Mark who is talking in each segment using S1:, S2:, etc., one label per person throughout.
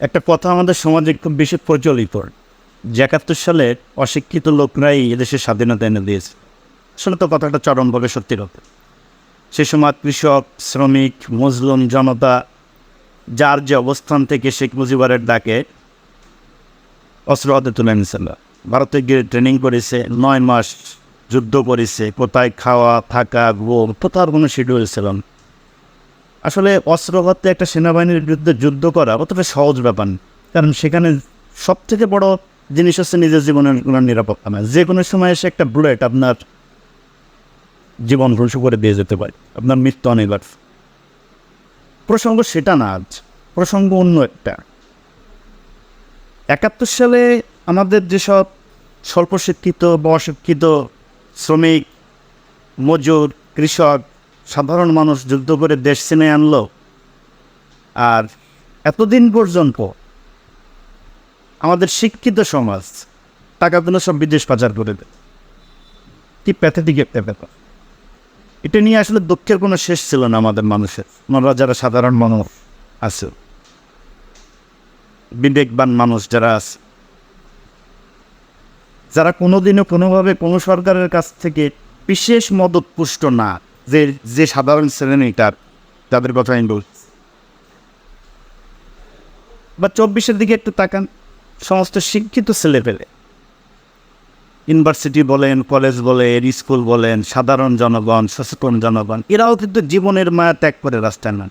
S1: একটা কথা আমাদের সমাজে খুব বেশি প্রচলিত। যে একাত্তর সালে অশিক্ষিত লোকরাই এদেশের স্বাধীনতা এনে দিয়েছে। আসলে তো কথাটা চরমভাবে সত্যি কথা। সে সময় কৃষক, শ্রমিক মজলুম জনতা, যার যে অবস্থান থেকে শেখ মুজিবুরের ডাকে, অস্ত্র হাতে তুলে নিয়েছিল ভারতে গিয়ে ট্রেনিং করেছে, নয় মাস যুদ্ধ করেছে, কোথায় খাওয়া, থাকা, ঘুম, কোথাও কোনো শিডিউল ছিল না। আসলে অস্ত্র হাতে একটা সেনাবাহিনীর বিরুদ্ধে যুদ্ধ করা অতটা সহজ ব্যাপার কারণ সেখানে সব থেকে বড় জিনিস হচ্ছে নিজের জীবনের কোনো নিরাপত্তা না। যে কোনো সময় এসে একটা বুলেট আপনার জীবন ধ্বংস করে দিয়ে যেতে পারে। আপনার মৃত্যু অনিবার্য। প্রসঙ্গ সেটা না আজ, প্রসঙ্গ অন্য একটা। একাত্তর সালে আমাদের যেসব স্বল্প শিক্ষিত বা অশিক্ষিত শ্রমিক, মজুর, কৃষক সাধারণ মানুষ যুদ্ধ করে দেশ চিনে আনলো। আর এতদিন পর্যন্ত আমাদের শিক্ষিত সমাজ টাকা পেলে সব বিদেশ পাচার করে দেয়। কি প্যাথেটিক একটা ব্যাপার। এটা নিয়ে আসলে দুঃখের কোনো শেষ ছিল না আমাদের মানুষের। আমরা যারা সাধারণ মানুষ আছে, বিবেকবান মানুষ যারা আছে, যারা কোনোদিনও কোনোভাবে কোনো সরকারের কাছ থেকে বিশেষ মদত পুষ্ট না। যে যে সাধারণ শ্রেণীটার তাদের কথা আমি বলছি। বা চব্বিশের দিকে একটু তাকান, সমস্ত শিক্ষিত ছেলে পেলে ইউনিভার্সিটি বলেন, কলেজ বলেন, স্কুল বলেন, সাধারণ জনগণ, সচেতন জনগণ, এরাও কিন্তু জীবনের মায়া ত্যাগ করে রাস্তায় না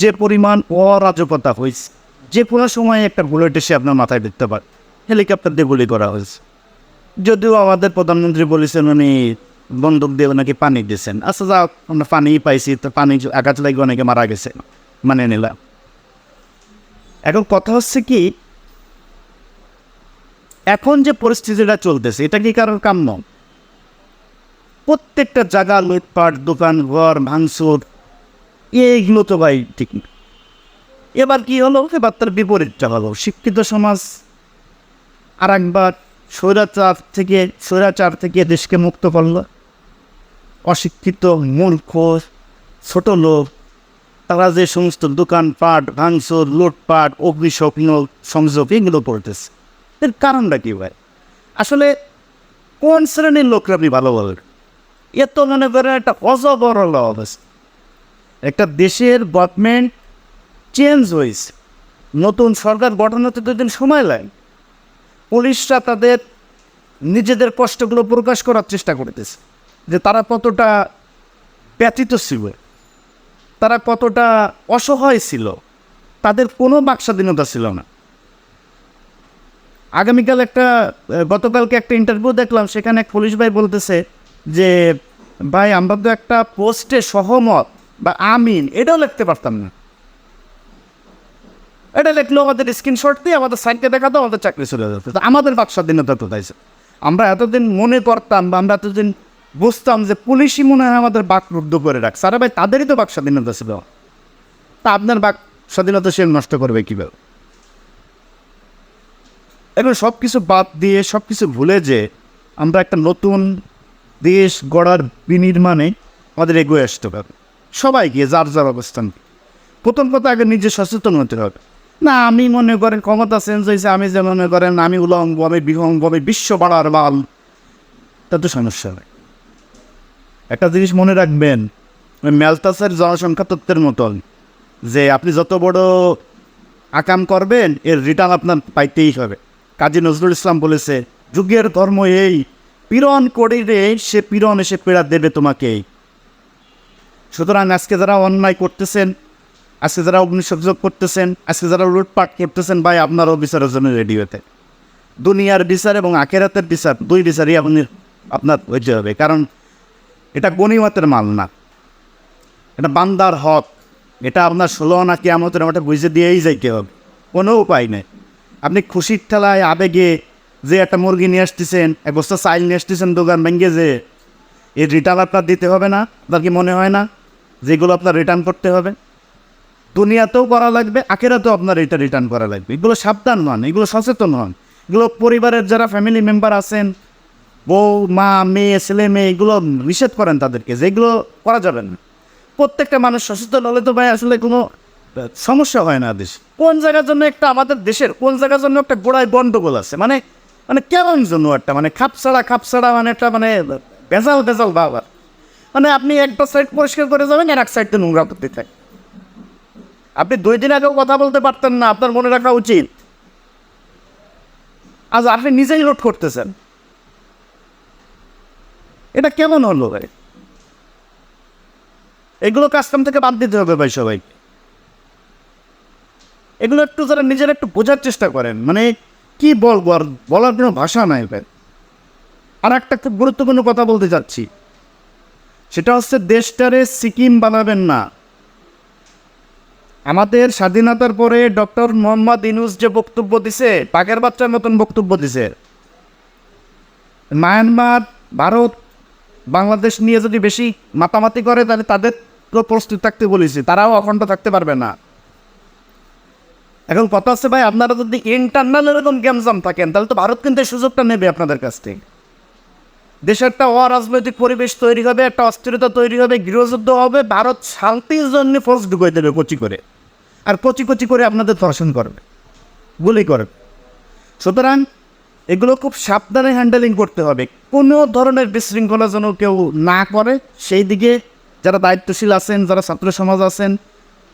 S1: যে পরিমাণ অরাজকতা হয়েছে, যে কোনো সময় একটা বুলেট এসে আপনার মাথায় দেখতে পারে। হেলিকপ্টার দিয়ে গুলি করা হয়েছে। যদিও আমাদের প্রধানমন্ত্রী বলেছেন উনি বন্দুক দিয়ে নাকি পানি দিয়েছেন আচ্ছা যাও আমরা পানি পাইছি, তো পানি আঘাত লাগে অনেকে মারা গেছে মানে নিলাম এখন কথা হচ্ছে কি, এখন যে পরিস্থিতিটা চলতেছে, এটা কি কারোর কাম্য? প্রত্যেকটা জায়গা, লুটপাট, দোকান, ঘর, ভাঙচুর এইগুলো তো ভাই ঠিক এবার কি হলো? এবার তার বিপরীতটা হলো। শিক্ষিত সমাজ আর একবার স্বৈরাচার থেকে স্বৈরাচার থেকে দেশকে মুক্ত করল। অশিক্ষিত মূর্খ ছোট লোক তারা যে সমস্ত দোকানপাট, ভাঙচুর, লুটপাট, অগ্নিস্বপ্ন, সংযোগ এগুলো করতেছে। এর কারণটা কি ভাই? আসলে কোন শ্রেণির লোকরা আপনি ভালো বলেন? এ তো মনে করেন একটা অজবরল অবস্থা। একটা দেশের গভর্নমেন্ট চেঞ্জ হয়েছে। নতুন সরকার গঠন হতে দুদিন সময় লাগে। পুলিশরা তাদের নিজেদের কষ্টগুলো প্রকাশ করার চেষ্টা করতেছে। যে তারা কতটা ব্যতীত ছিল, তারা কতটা অসহায় ছিল, তাদের কোনো বাকস্বাধীনতা ছিল না। আগামীকাল একটা, গতকালকে একটা ইন্টারভিউ দেখলাম, সেখানে এক পুলিশ ভাই বলতেছে যে, ভাই, আমরা তো একটা পোস্টে সহমত বা আমিন, এটাও লিখতে পারতাম না। এটা লিখলো আমাদের স্ক্রিনশট দিয়ে, আমাদের সাইডকে দেখাতো আমাদের চাকরি চলে যেত আমাদের বাক স্বাধীনতা তো তাইছে আমরা এতদিন মনে করতাম বা আমরা এতদিন বুঝতাম যে পুলিশই মনে হয় আমাদের বাক রুদ্ধ করে রাখছে। আরে ভাই, তাদেরই তো বাক স্বাধীনতা ছিল। তা আপনার বাক স্বাধীনতা সে নষ্ট করবে কীভাবে? এখন সব কিছু বাদ দিয়ে সব কিছু ভুলে যে আমরা একটা নতুন দেশ গড়ার বিনির্মাণে আমাদের এগিয়ে আসতে হবে। সবাইকে যার যার অবস্থান। প্রথম কথা, আগে নিজে সচেতন হতে হবে। না, আমি মনে করেন ক্ষমতা চেঞ্জ হয়েছে, আমি যে মনে করেন আমি উলঙ্গ, আমি বিহঙ্গ, আমি বিশ্ব বাড়ার বাল, তা তো সমস্যা নেই। একটা জিনিস মনে রাখবেন, ওই মেলতাসের জনসংখ্যা তত্ত্বের মতন, যে আপনি যত বড় আকাম করবেন, এর রিটার্ন আপনার পাইতেই হবে। কাজী নজরুল ইসলাম বলেছে, যুগের ধর্ম এই, পীড়ন করিলে সে পীড়ন এসে পেড়া দেবে তোমাকে। সুতরাং আজকে যারা অন্যায় করতেছেন, আজকে যারা অগ্নিসংযোগ করতেছেন, আজকে যারা লুটপাট করতেছেন, ভাই, আপনারও বিচারের জন্য রেডি হতে। দুনিয়ার বিচার এবং আখেরাতের বিচার, দুই বিচারই আপনি, আপনার হইতে হবে। কারণ এটা গণিমতের মাল না। এটা বান্দার হক। এটা আপনার ষোলো না কি আমাদের আমাকে বুঝে দিয়েই যাইতে হবে কোনো উপায় নেই। আপনি খুশির ঠেলায় আবেগে যে একটা মুরগি নিয়ে আসতেছেন, এক বস্তা চাইল নিয়ে আসতেছেন দোকান ভেঙে যে, এর রিটার্ন আপনার দিতে হবে না? আপনার কি মনে হয় না যেগুলো আপনার রিটার্ন করতে হবে? দুনিয়াতেও করা লাগবে, আখেরাতেও আপনার এটা রিটার্ন করা লাগবে। এগুলো সাবধান হন, এগুলো সচেতন হন। এগুলো পরিবারের যারা ফ্যামিলি মেম্বার আছেন বউ, মা, মেয়ে, ছেলে, মেয়ে, এগুলো নিষেধ করেন তাদেরকে যেগুলো করা যাবে না। প্রত্যেকটা মানুষ সচেতন হলে তো ভাই আসলে কোনো সমস্যা হয় না দেশ। কোন জায়গার জন্য একটা আমাদের দেশের, কোন জায়গার জন্য একটা গোড়ায় গন্ডগোল আছে? মানে মানে কেমন জন্য একটা? মানে খাপছাড়া খাপছাড়া মানে একটা মানে বেজাল বেজাল বাবা। মানে আপনি একটা সাইড পরিষ্কার করে যাবেন, আর এক সাইডটা নোংরা করতে থাকে। আপনি দুই দিন আগেও কথা বলতে পারতেন না, আপনার মনে রাখা উচিত। আজ আপনি নিজেই লোড করতেছেন। এটা কেমন হলো ভাই এগুলো কাজকাম থেকে বাদ দিতে হবে ভাই সবাই। এগুলো একটু যারা নিজেরা একটু বোঝার চেষ্টা করেন মানে কি বলব আর বলার কোনো ভাষা নাই ভাই। আর একটা খুব গুরুত্বপূর্ণ কথা বলতে চাচ্ছি। সেটা হচ্ছে দেশটারে সিকিম বানাবেন না। আমাদের স্বাধীনতার পরে ডক্টর মোহাম্মদ ইনুস যে বক্তব্য দিছে পাকের বাচ্চার মতন বক্তব্য দিছে। মায়ানমার, ভারত বাংলাদেশ নিয়ে যদি বেশি মাতামাতি করে, তাহলে তাদের তো প্রস্তুত থাকতে বলেছি। তারাও অখণ্ড থাকতে পারবে না। এখন কথা হচ্ছে, ভাই, আপনারা যদি ইন্টারনাল এরকম গ্যামজাম থাকেন, তাহলে তো ভারত কিন্তু সুযোগটা নেবে আপনাদের কাছ থেকে। দেশে একটা অরাজনৈতিক পরিবেশ তৈরি হবে, একটা অস্থিরতা তৈরি হবে, গৃহযুদ্ধ হবে, ভারত শান্তির জন্য ফোর্স ঢুকাই দেবে কচি করে। আর কচি কচি করে আপনাদের ধর্ষণ করবে, গুলি করবে। সুতরাং এগুলো খুব সাবধানে হ্যান্ডেলিং করতে হবে। কোনো ধরনের বিশৃঙ্খলা যেন কেউ না করে সেই দিকে যারা দায়িত্বশীল আছেন, যারা ছাত্র সমাজ আছেন,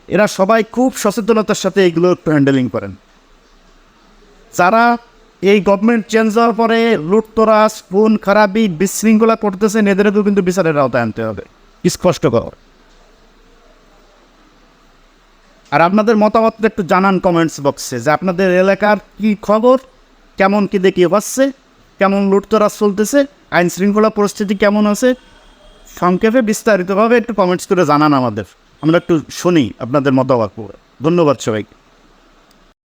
S1: এরা সবাই খুব সচেতনতার সাথে এগুলো একটু হ্যান্ডেলিং করেন। যারা এই গভর্নমেন্ট চেঞ্জ হওয়ার পরে লুটতরাজ, খুন, খারাপি, বিশৃঙ্খলা করতেছেন এদেরকেও কিন্তু বিচারের আওতায় আনতে হবে। স্পষ্ট আর আপনাদের মতামতটা একটু জানান কমেন্টস বক্সে যে আপনাদের এলাকার কি খবর? কেমন কি দেখিয়ে পাচ্ছে কেমন লুটতরাজ চলতেছে, আইন শৃঙ্খলা পরিস্থিতি কেমন আছে, সংক্ষেপে বিস্তারিতভাবে একটু কমেন্টস করে জানান আমাদের। আমরা একটু শুনি আপনাদের মতামত। ধন্যবাদ সবাইকে।